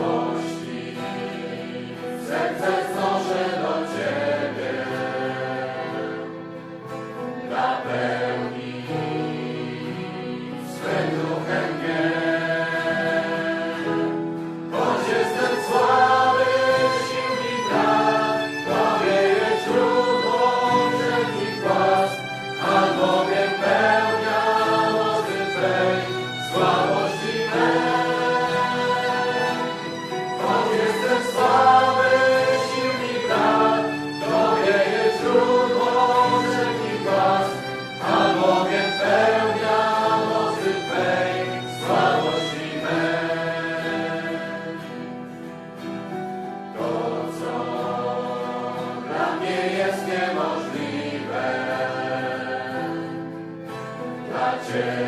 Lord. Ciebie,